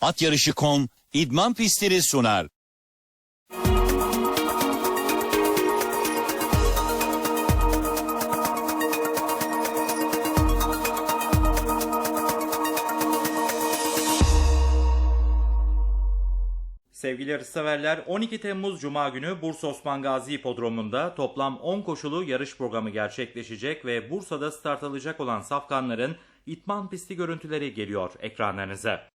Atyarışı.com idman pistleri sunar. Sevgili yarışseverler 12 Temmuz Cuma günü Bursa Osman Gazi Hipodromu'nda toplam 10 koşulu yarış programı gerçekleşecek ve Bursa'da start alacak olan safkanların itman pisti görüntüleri geliyor ekranlarınıza.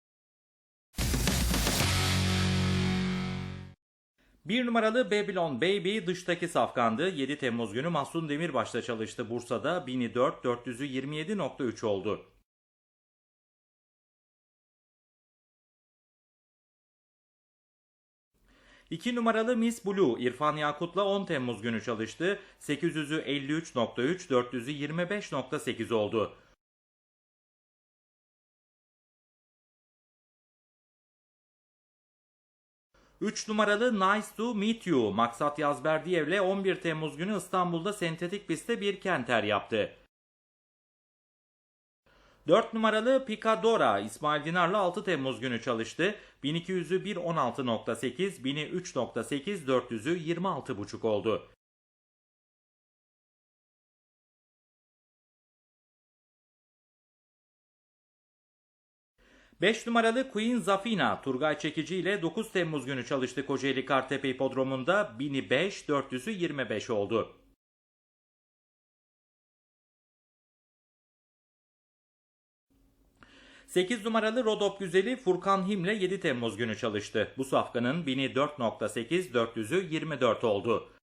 Bir numaralı Babylon Baby dıştaki safkandı. 7 Temmuz günü Mahsun Demirbaş'ta çalıştı Bursa'da. 1004 400'ü 27.3 oldu. İki numaralı Miss Blue İrfan Yakut'la 10 Temmuz günü çalıştı. 800'ü 53.3, 400'ü 25.8 oldu. Üç numaralı Nice to Meet You Maksat Yazberdiyev'le 11 Temmuz günü İstanbul'da sentetik pistte bir kenter yaptı. 4 numaralı Picadora İsmail Dinar'la 6 Temmuz günü çalıştı. 1200'ü 1.16.8, 1000'i 3.8, 400'ü 26.5 oldu. Beş numaralı Queen Zafina Turgay Çekici ile 9 Temmuz günü çalıştı Kocaeli Kartepe Hipodromu'nda 1000'i 5, 400'ü 25 oldu. 8 numaralı Rodop Güzeli Furkan Him'le 7 Temmuz günü çalıştı. Bu safkanın 1000'i 4.8, 400'ü 24 oldu.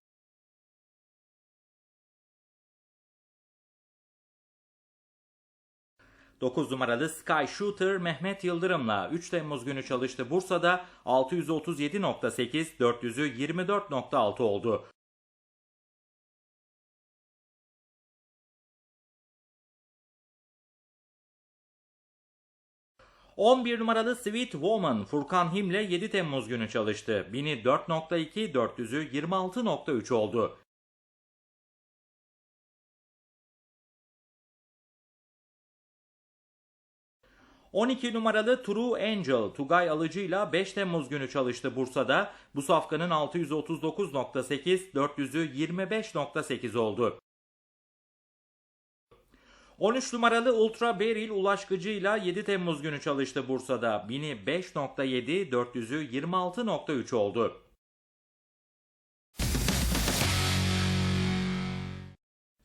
Dokuz numaralı Sky Shooter Mehmet Yıldırım'la 3 Temmuz günü çalıştı Bursa'da 637.8, 400'ü 24.6 oldu. 11 numaralı Sweet Woman Furkan Him'le 7 Temmuz günü çalıştı. 1000'i 4.2, 400'ü 26.3 oldu. ...12 numaralı True Angel Tugay Alıcı'yla 5 Temmuz günü çalıştı Bursa'da. Bu safkanın 639.8, 400'ü 25.8 oldu. 13 numaralı Ultra Beril ulaşgıcıyla 7 Temmuz günü çalıştı Bursa'da. 1000'i 5.7, 400'ü 26.3 oldu.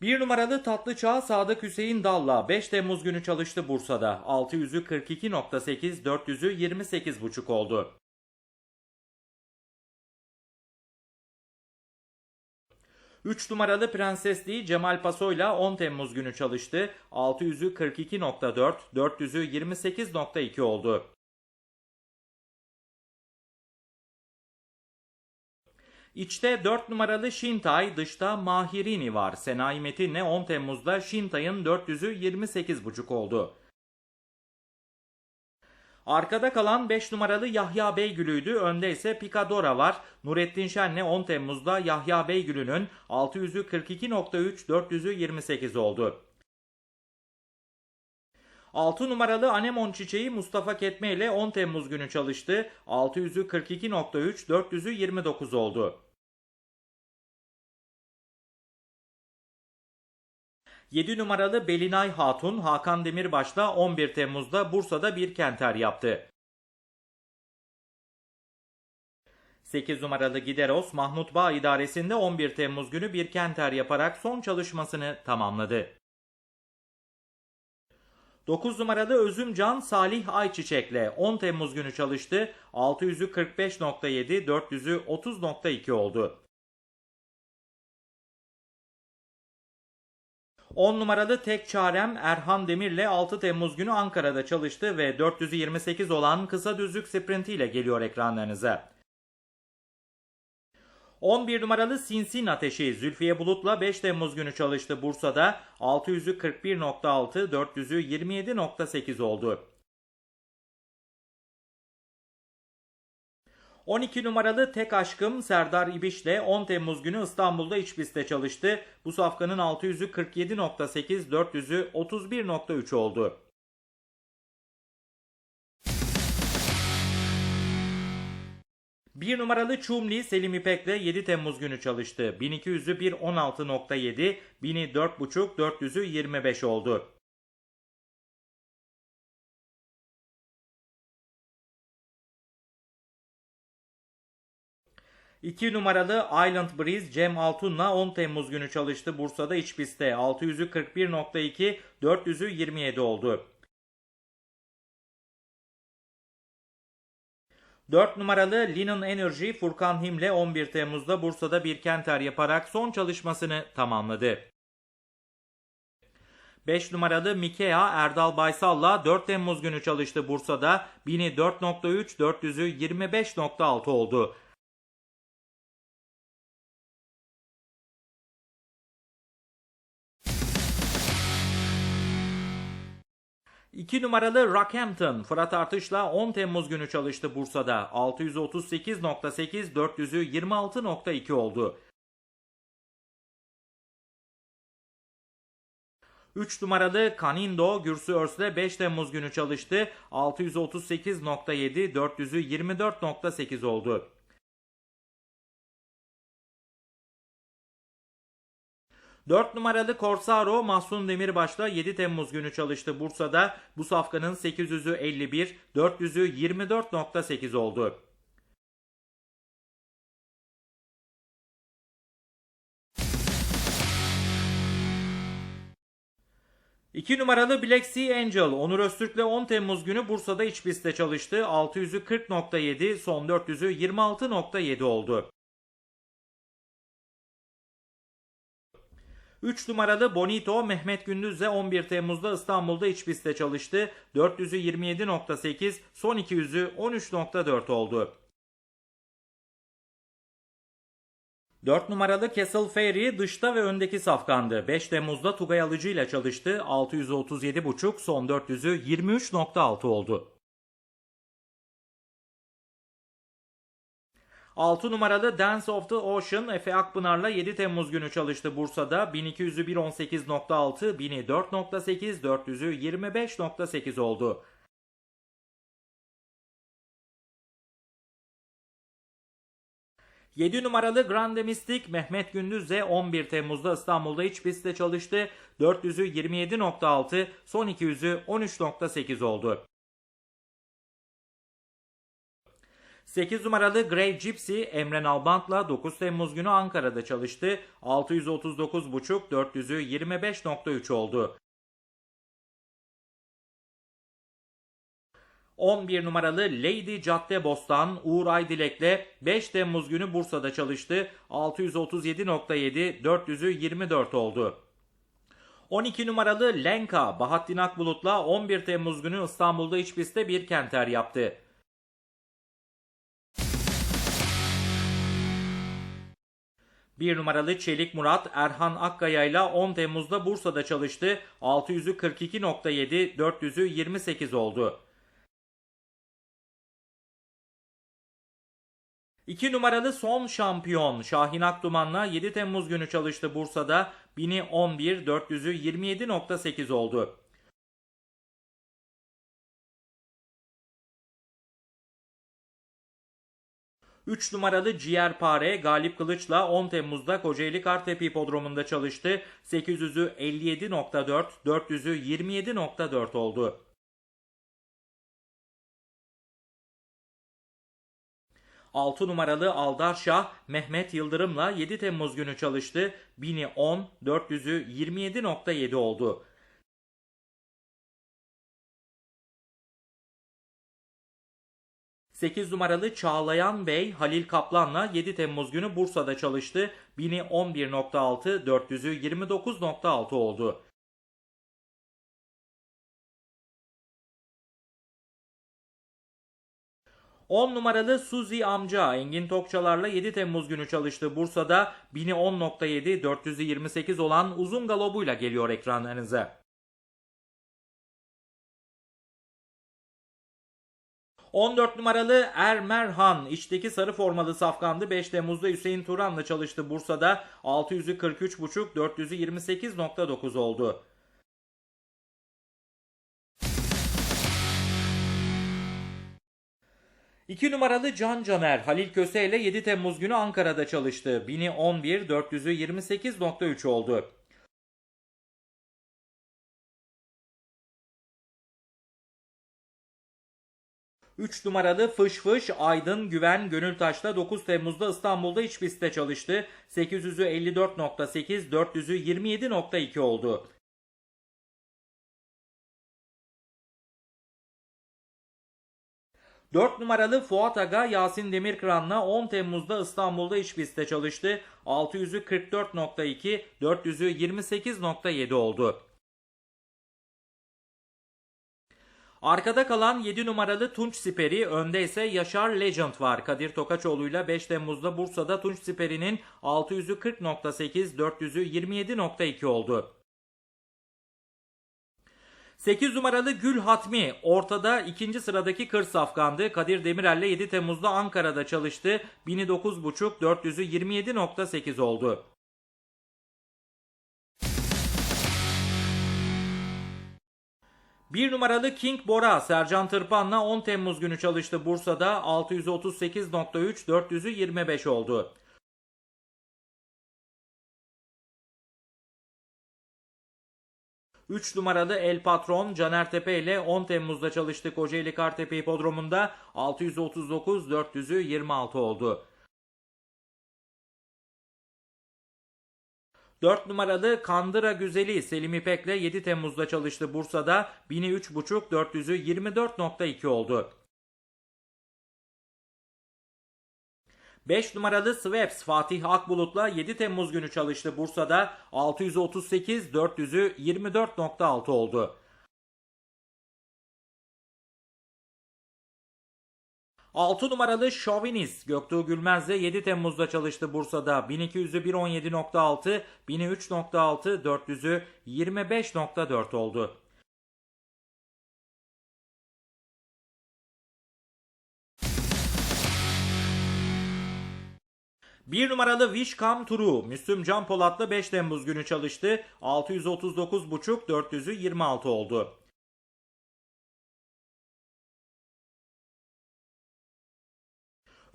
Bir numaralı tatlı çağ Sadık Hüseyin Dalla 5 Temmuz günü çalıştı Bursa'da. 600'ü 42.8, 400'ü 28.5 oldu. 3 numaralı Prensesliği Cemal Paso'yla 10 Temmuz günü çalıştı. 600'ü 42.4, 400'ü 28.2 oldu. İçte 4 numaralı Şintay, dışta Mahirini var. Senayi Metin'le 10 Temmuz'da Şintay'ın 400'ü 28.5 oldu. Arkada kalan 5 numaralı Yahya Beygül'üydü. Önde ise Picadora var. Nurettin Şen'le 10 Temmuz'da Yahya Beygül'ünün 600'ü 42.3, 400'ü 28 oldu. 6 numaralı Anemon Çiçeği Mustafa Ketme ile 10 Temmuz günü çalıştı. 600'ü 42.3, 400'ü 29 oldu. 7 numaralı Belinay Hatun Hakan Demirbaş'la 11 Temmuz'da Bursa'da bir kenter yaptı. 8 numaralı Gideros Mahmut Bağ idaresinde 11 Temmuz günü bir kenter yaparak son çalışmasını tamamladı. 9 numaralı Özümcan Salih Ayçiçek'le 10 Temmuz günü çalıştı. 600'ü 45.7, 400'ü 30.2 oldu. 10 numaralı tek çarem Erhan Demir'le 6 Temmuz günü Ankara'da çalıştı ve 428 olan kısa düzlük sprintiyle geliyor ekranlarınıza. 11 numaralı Sinsin Ateşi Zülfiye Bulut'la 5 Temmuz günü çalıştı Bursa'da. 600'ü 41.6, 400'ü 27.8 oldu. 12 numaralı Tek Aşkım Serdar İbiş'le 10 Temmuz günü İstanbul'da iç pistte çalıştı. Bu safkanın 600'ü 47.8, 400'ü 31.3 oldu. 1 numaralı Çumli Selim İpek'le 7 Temmuz günü çalıştı. 1200'ü 1.16.7, 1000'i 4.5, 400'ü 25 oldu. İki numaralı Island Breeze Cem Altun'la 10 Temmuz günü çalıştı Bursa'da iç pistte. 600'ü 41.2, 400'ü 27 oldu. 4 numaralı Linen Energy Furkan Him'le 11 Temmuz'da Bursa'da bir kenter yaparak son çalışmasını tamamladı. 5 numaralı Mikea Erdal Baysal'la 4 Temmuz günü çalıştı Bursa'da. 1000'i 4.3, 400'ü 25.6 oldu. 2 numaralı Rockhampton Fırat Artış'la 10 Temmuz günü çalıştı Bursa'da. 638.8 400'ü 26.2 oldu. 3 numaralı Canindo Gürsü Örs'le 5 Temmuz günü çalıştı. 638.7 400'ü 24.8 oldu. Dört numaralı Corsaro Mahsun Demirbaş'la 7 Temmuz günü çalıştı Bursa'da. Bu safkanın 800'ü 51, 400'ü 24.8 oldu. İki numaralı Black Sea Angel Onur Öztürk'le 10 Temmuz günü Bursa'da iç pistte çalıştı. 600'ü 40.7, son 400'ü 26.7 oldu. 3 numaralı Bonito Mehmet Gündüz'le 11 Temmuz'da İstanbul'da iç pistte çalıştı. 400'ü 27.8, son 200'ü 13.4 oldu. 4 numaralı Castle Fairy dışta ve öndeki safkandı. 5 Temmuz'da Tugay Alıcı ile çalıştı. 637.5, son 400'ü 23.6 oldu. 6 numaralı Dance of the Ocean Efe Akpınar'la 7 Temmuz günü çalıştı Bursa'da. 1200'ü 1.18.6, 1000'i 4.8, 400'ü 25.8 oldu. Yedi numaralı Grande Mystic Mehmet Gündüz de 11 Temmuz'da İstanbul'da iç pistte çalıştı. 400'ü 27.6, son 200'ü 13.8 oldu. 8 numaralı Grey Gypsy Emren Albant'la 9 Temmuz günü Ankara'da çalıştı. 639.5 400'ü 25.3 oldu. 11 numaralı Lady Cadde Bostan Uğur Aydilek'le 5 Temmuz günü Bursa'da çalıştı. 637.7 400'ü 24 oldu. 12 numaralı Lenka Bahattin Akbulut'la 11 Temmuz günü İstanbul'da iç pistte bir kenter yaptı. Bir numaralı Çelik Murat Erhan Akkaya ile 10 Temmuz'da Bursa'da çalıştı. 600'ü 42.7, 400'ü 28 oldu. 2 numaralı son şampiyon Şahin Akduman'la 7 Temmuz günü çalıştı Bursa'da. 1000'i 11, 400'ü 27.8 oldu. 3 numaralı Ciğerpare Galip Kılıç'la 10 Temmuz'da Kocaeli Kartepe Hipodromu'nda çalıştı. 800'ü 57.4, 400'ü 27.4 oldu. Altı numaralı Aldarşah Mehmet Yıldırım'la 7 Temmuz günü çalıştı. 1000'i 10, 400'ü 27.7 oldu. 8 numaralı Çağlayan Bey Halil Kaplan'la 7 Temmuz günü Bursa'da çalıştı. 1000'i 11.6, 400'ü 29.6 oldu. On numaralı Suzi amca Engin Tokçalar'la 7 Temmuz günü çalıştı Bursa'da 1000'i 10.7 400'ü 28 olan uzun galobuyla geliyor ekranlarınıza. 14 numaralı Ermerhan içteki sarı formalı safkandı. 5 Temmuz'da Hüseyin Turan'la çalıştı Bursa'da. 600'ü 43.5, 400'ü 28.9 oldu. 2 numaralı Can Caner Halil Köse ile 7 Temmuz günü Ankara'da çalıştı. 1000'i 11, 400'ü 28.3 oldu. Üç numaralı Fış Fış Aydın Güven Gönültaş'ta 9 Temmuz'da İstanbul'da iç pistte çalıştı. 800'ü 54.8, 400'ü 27.2 oldu. Dört numaralı Fuat Aga Yasin Demirkıran'la 10 Temmuz'da İstanbul'da iç pistte çalıştı. 600'ü 44.2, 400'ü 28.7 oldu. Arkada kalan 7 numaralı Tunç Siperi, önde ise Yaşar Legend var. Kadir Tokaçoğlu'yla 5 Temmuz'da Bursa'da Tunç Siperi'nin 600'ü 40.8, 400'ü 27.2 oldu. 8 numaralı Gül Hatmi ortada ikinci sıradaki kır safkandı. Kadir Demirel'le 7 Temmuz'da Ankara'da çalıştı. 1000'i 9.5, 400'ü 27.8 oldu. Bir numaralı King Bora Sercan Tırpan'la 10 Temmuz günü çalıştı Bursa'da 638.3 400'ü 25 oldu. Üç numaralı El Patron Caner Tepe ile 10 Temmuz'da çalıştı Kocaeli Kartepe Hipodromu'nda 639 400'ü 26 oldu. 4 numaralı Kandıra Güzeli Selim İpek'le 7 Temmuz'da çalıştı Bursa'da 1000'i 3.5 400'ü 24.2 oldu. 5 numaralı Sweps Fatih Akbulut'la 7 Temmuz günü çalıştı Bursa'da 638 400'ü 24.6 oldu. Altı numaralı Chauvinist Göktuğ Gülmez'le 7 Temmuz'da çalıştı Bursa'da. 1200'ü 117.6, 1000'i 3.6, 400'ü 25.4 oldu. Bir numaralı Come True Müslüm Can Polat'la 5 Temmuz günü çalıştı. 639.5 400'ü 26 oldu.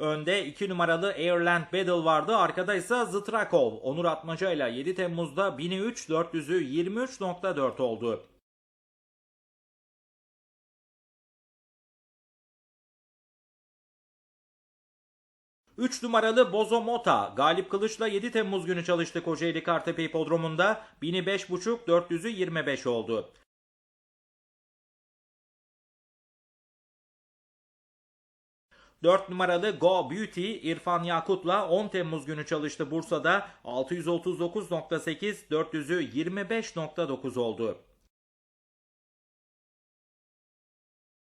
Önde 2 numaralı Airland Battle vardı. Arkada ise Ztrakov. Onur Atmaca ile 7 Temmuz'da 1000'i 3 400'ü 23.4 oldu. Üç numaralı Bozo Mota Galip Kılıç'la 7 Temmuz günü çalıştı Kocaeli Kartepe Hipodromu'nda 1000'i 5.5 400'ü 25 oldu. 4 numaralı Go Beauty İrfan Yakut'la 10 Temmuz günü çalıştı Bursa'da 639.8 400'ü 25.9 oldu.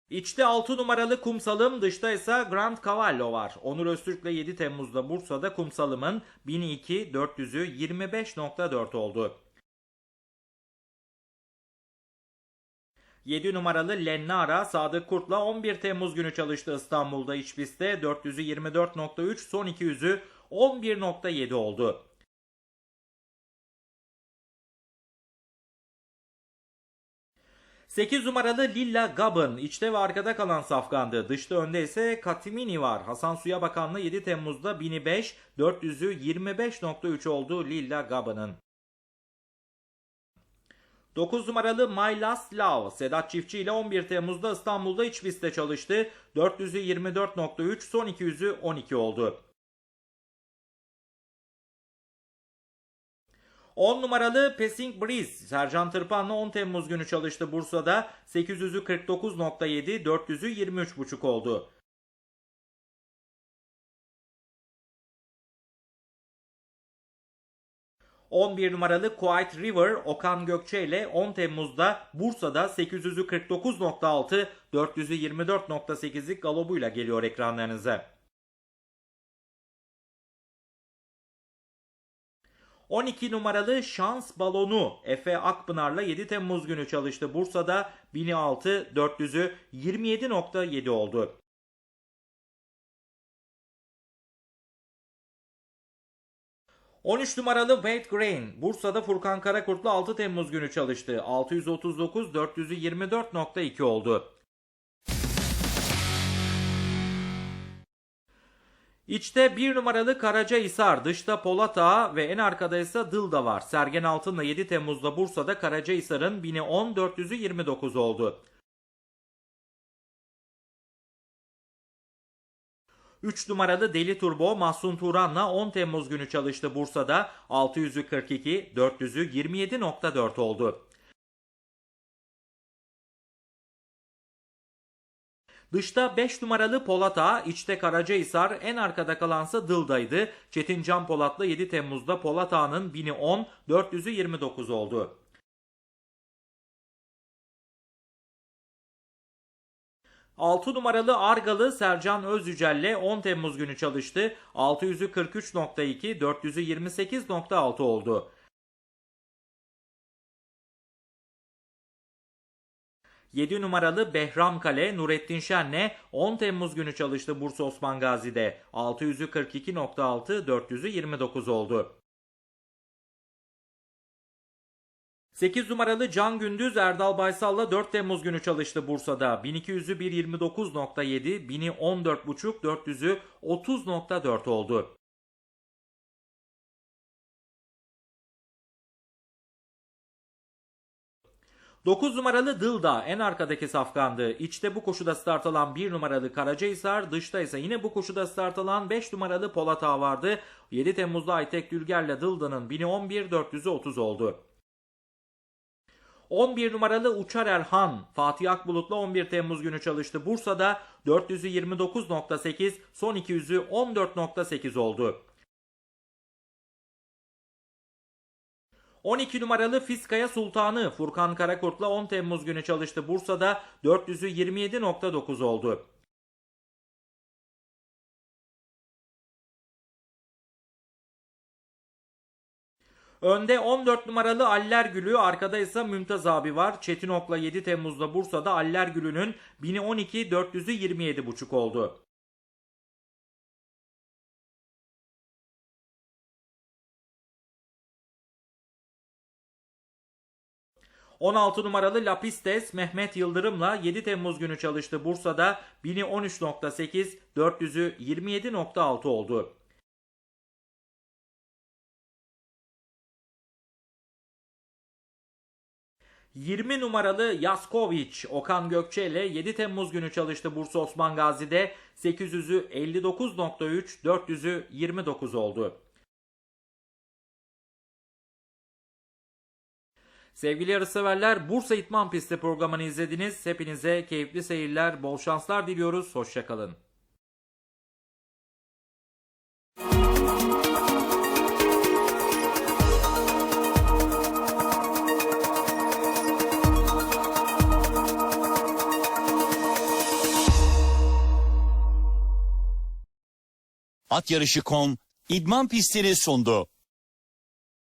İçte 6 numaralı Kumsalım, dışta ise Grand Cavallo var. Onur Öztürk'le 7 Temmuz'da Bursa'da Kumsalım'ın 1002 400'ü 25.4 oldu. 7 numaralı Lennara Sadık Kurt'la 11 Temmuz günü çalıştı İstanbul'da iç pistte. 400'ü 24.3 son 200'ü 11.7 oldu. Sekiz numaralı Lilla Gabın içte ve arkada kalan safkandı. Dışta önde ise Katimini var. Hasan Suya Bakanlı 7 Temmuz'da 1000'i 5, 400'ü 25.3 oldu Lilla Gabın'ın. 9 numaralı My Last Love Sedat Çiftçi ile 11 Temmuz'da İstanbul'da iç pistte çalıştı. 400'ü 24.3 son 200'ü 12 oldu. 10 numaralı Passing Breeze Sercan Tırpan'la 10 Temmuz günü çalıştı Bursa'da. 800'ü 49.7 400'ü 23.5 oldu. 11 numaralı Quiet River Okan Gökçe ile 10 Temmuz'da Bursa'da 800'ü 49.6, 400'ü 24.8'lik galobuyla geliyor ekranlarınıza. 12 numaralı Şans Balonu Efe Akpınar'la 7 Temmuz günü çalıştı Bursa'da 1000'i 6, 400'ü 27.7 oldu. 13 numaralı Wade Grain Bursa'da Furkan Karakurt'la 6 Temmuz günü çalıştı. 639 400'ü 24.2 oldu. İçte bir numaralı Karacahisar, dışta Polat Ağa ve en arkada ise Dılda var. Sergen Altın'la 7 Temmuz'da Bursa'da Karacahisar'ın 1010 400'ü 29 oldu. 3 numaralı Deli Turbo Mahsun Turan'la 10 Temmuz günü çalıştı Bursa'da 600'ü 42, 400'ü 27.4 oldu. Dışta 5 numaralı Polat Ağa, içte Karacahisar, en arkada kalansa Dıl'daydı. Çetin Can Polat'la 7 Temmuz'da Polat Ağa'nın 1000'i 10, 400'ü 29 oldu. Altı numaralı Argalı Sercan Özyücel'le 10 Temmuz günü çalıştı. 600'ü 43.2, 400'ü 28.6 oldu. Yedi numaralı Behram Kale Nurettin Şen'le 10 Temmuz günü çalıştı Bursa Osman Gazi'de. 600'ü 42.6, 400'ü 29 oldu. 8 numaralı Can Gündüz Erdal Baysal'la 4 Temmuz günü çalıştı Bursa'da. 1200'ü 1.29.7, 1000'i 14.5, 400'ü 30.4 oldu. Dokuz numaralı Dılda en arkadaki safkandı. İçte bu koşuda start alan 1 numaralı Karacahisar, dışta ise yine bu koşuda start alan 5 numaralı Polat Ağa vardı. 7 Temmuz'da Aytek Dülger'le Dılda'nın 1011 400'ü 30 oldu. 11 numaralı Uçar Erhan, Fatih Akbulut'la 11 Temmuz günü çalıştı. Bursa'da 400'ü 29.8, son 200'ü 14.8 oldu. 12 numaralı Fiskaya Sultanı Furkan Karakurt'la 10 Temmuz günü çalıştı. Bursa'da 400'ü 27.9 oldu. Önde 14 numaralı Aller Gülü, arkada ise Mümtaz abi var. Çetin Ok'la 7 Temmuz'da Bursa'da Aller Gülü'nün 1000'i 12, 400'ü 27,5 oldu. ...16 numaralı Lapistes Mehmet Yıldırım'la 7 Temmuz günü çalıştı Bursa'da 1000'i 13.8, 400'ü 27.6 oldu. ...20 numaralı Yaskoviç Okan Gökçe ile 7 Temmuz günü çalıştı Bursa Osman Gazi'de 800'ü 59.3, 400'ü 29 oldu. Sevgili yarışseverler Bursa İtman Pisti programını izlediniz. Hepinize keyifli seyirler, bol şanslar diliyoruz. Hoşçakalın. At yarışı.com idman pistleri sundu.